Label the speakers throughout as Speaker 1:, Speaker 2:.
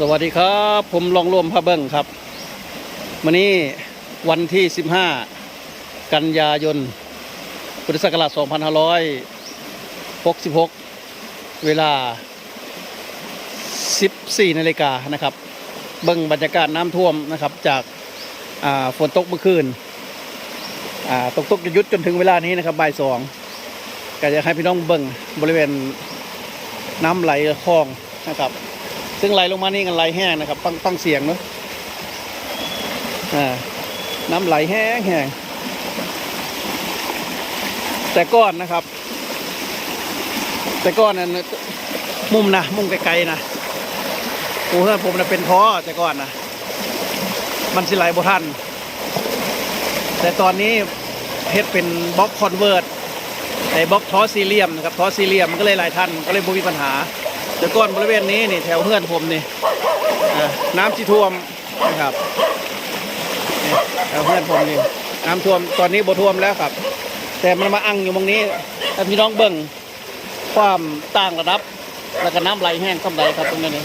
Speaker 1: สวัสดีครับ ผมลองรวมพระเบิ้งครับวันนี้วันที่ 15 กันยายนพุทธศักราช2566 เวลา 14นาฬิกานะครับ เบิ้งบรรยากาศน้ำท่วมนะครับ จากาฝนตกเมื่อคืนตกตกหยุดจนถึงเวลานี้นะครับบ่ายสองก็จะให้พี่น้องเบิ้งบริเวณน้ำไหลคลองนะครับ ซึ่งไหลลงมานี่กันไหลแห้งนะครับฟังฟังเสียงเนอะอ่าน้ำไหลแห้งแห้งแต่ก้อนนะครับ แต่ก้อนนั้นมุมนะมุมไกลๆนะโอ้เพื่อนผมนะเป็นท้อแต่ก่อนนะมันสิไหลบ่ทัน แต่ตอนนี้เฮ็ดเป็นบล็อกคอนเวิร์ตไอ้บล็อกท้อซีเรียมนะครับท้อซีเรียมมันก็เลยไหลทันก็เลยบ่มีปัญหา แต่ก่อนบริเวณนี้นี่แถวเพื่อนผมนี่น้ำที่ท่วมนะครับแถวเพื่อนผมนี่น้ำท่วมตอนนี้บ่ท่วมแล้วครับ แต่มันมาอังอยู่ตรงนี้ถ้าพี่น้องเบิ่งความต่างระดับ แล้วก็น้ำไหลแห้งคำใดครับตรงนี้นี่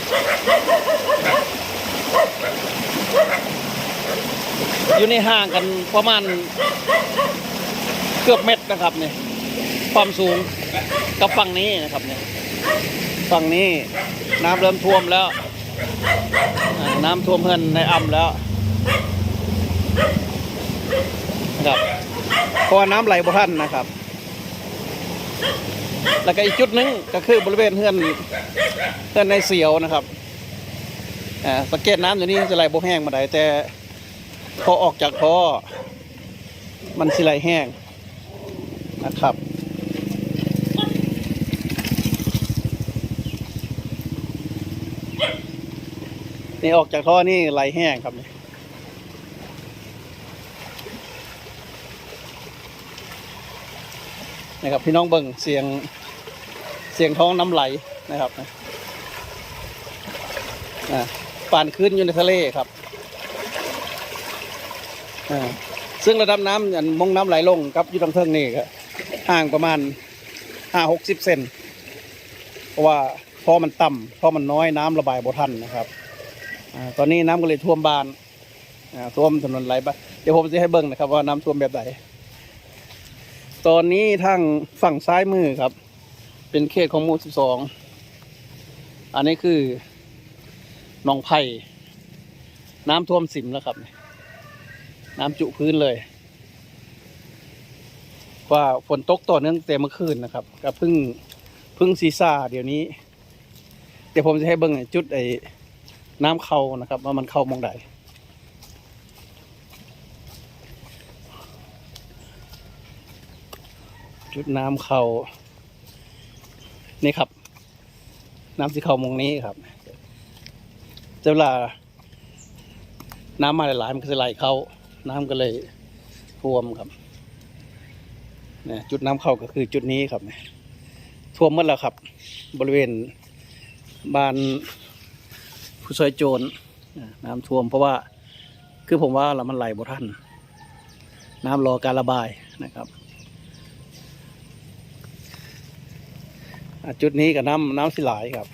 Speaker 1: อยู่ในห่างกันประมาณเกือบเม็ดนะครับนี่ความสูงกับฝั่งนี้นะครับเนี่ย ฝั่งนี้น้ำเริ่มท่วมแล้ว น้ำท่วมเพื่อนในอ่ำแล้วนะครับเพราะว่าน้ำไหลบ่ทันนะครับ แล้วก็อีกจุดหนึงก็คือบริเวณเพื่อนเพื่อนในเสียวนะครับอ่าสังเกตน้ำอยู่นี่จะไหลบ่แห้งมาได้แต่พอออกจากท่อมันสิไหลแห้งนะครับ นี่ออกจากท่อนี่ไหลแห้งครับนี่นะครับพี่น้องเบิ่งเสียงเสียงท้องน้ำไหลนะครับอ่าป่านขึ้นอยู่ในทะเลครับอ่าซึ่งระดับน้ำอันมงน้ำไหลลงกับอยู่ตรงเทิงนี่ก็ห่างประมาณห้าหกสิบเซนเพราะว่าพอมันต่ำพอมันน้อยน้ำระบายบ่ทันนะครับ ตอนนี้น้ำก็เลยท่วมบ้านท่วมถนนไหลบ้านเดี๋ยวผมจะให้เบิ่งนะครับ ว่าน้ำท่วมแบบไหนตอนนี้ทางฝั่งซ้ายมือครับ เป็นเขตของหมู่สิบสองอันนี้คือหนองไผ่น้ำท่วมสิมแล้วครับ น้ำจุพื้นเลยว่าฝนตกต่อเนื่องแต่เมื่อคืนนะครับก็เพิ่งพิ่งซีซ่าเดี๋ยวนี้ เดี๋ยวผมจะให้เบิ่งจุดไอ้ น้ำเข้านะครับ ว่ามันเข้ามองใดจุดน้ำเข้านี่ครับ น้ำที่เข้ามองนี้ครับแต่เวลา น้ำมาหลายๆมันก็จะไหลเข้า น้ำก็เลยท่วมครับเนี่ยจุดน้ำเข้าก็คือจุดนี้ครับท่วมหมดแล้วครับ บริเวณบ้าน ผู้ช่วยโจรน้ำท่วม เพราะว่าคือผมว่าเรามันไหลบ่ทันน้ำรอการระบายนะครับจุดนี้กับน้ำน้ำสิไหลครับ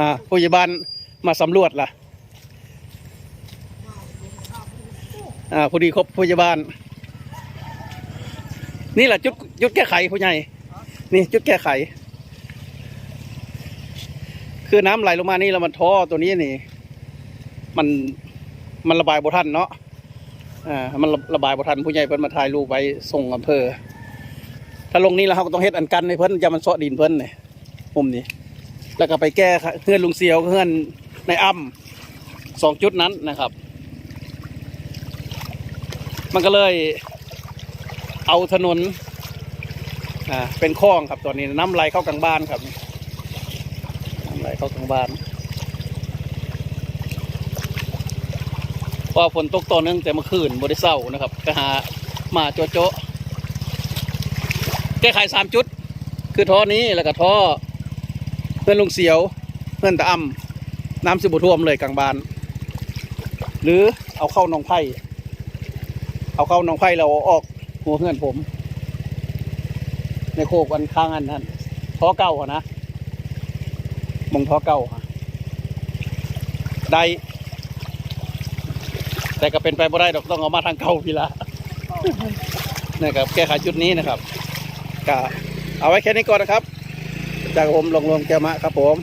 Speaker 1: อ่าผู้ใหญ่บ้านมาสำรวจล่ะ อ่าพอดีครบผู้ใหญ่บ้านนี่แหละจุดจุดแก้ไขผู้ใหญ่ นี่จุดแก้ไข คือน้ำไหลลงมานี่แล้วมันท่อตัวนี้นี่ มันมันระบายบ่ทันเนาะอ่ามันระบายบ่ทันผู้ใหญ่เพิ่นมาถ่ายรูปไว้ส่งอำเภอ ถ้าลงนี้แล้วเราก็ต้องเฮ็ดอันกันให้เพิ่นจะมันเซาะดินเพิ่นนี่มุมนี้ แล้วก็ไปแก้เพื่อนลุงเสียวเพื่อนในอ้ำสองจุดนั้นนะครับ มันก็เลยเอาถนนอ่าเป็นคลองครับตอนนี้น้ำไหลเข้ากลางบ้านครับน้ำไหลเข้ากลางบ้านพราะว่าฝนตกต่อเนื่องแต่เมื่อคืนบริเศร้านะครับก็หามาโจโจแก้ไขสามจุด คือท่อนี้แล้วก็ท่อเพื่อนลุงเสียวเพื่อนตะอ้ำน้ำสิบุท่วมเลยกลางบ้าน หรือเอาเข้าหนองไผ่ เอาเข้าน้องไผ่เราออกหัวเฮือนผม ในโคกอันข้างอันนั้นท้อเก่าอะนะมองท้อเก่าอะได้ แต่ก็เป็นไปไม่ได้ดอกต้องเอามาทางเก่าพี่ละนะครับแก้ไขจุดนี้นะครับก็เอาไว้แค่นี้ก่อนนะครับ จากผมลงลงแก้วมะครับผม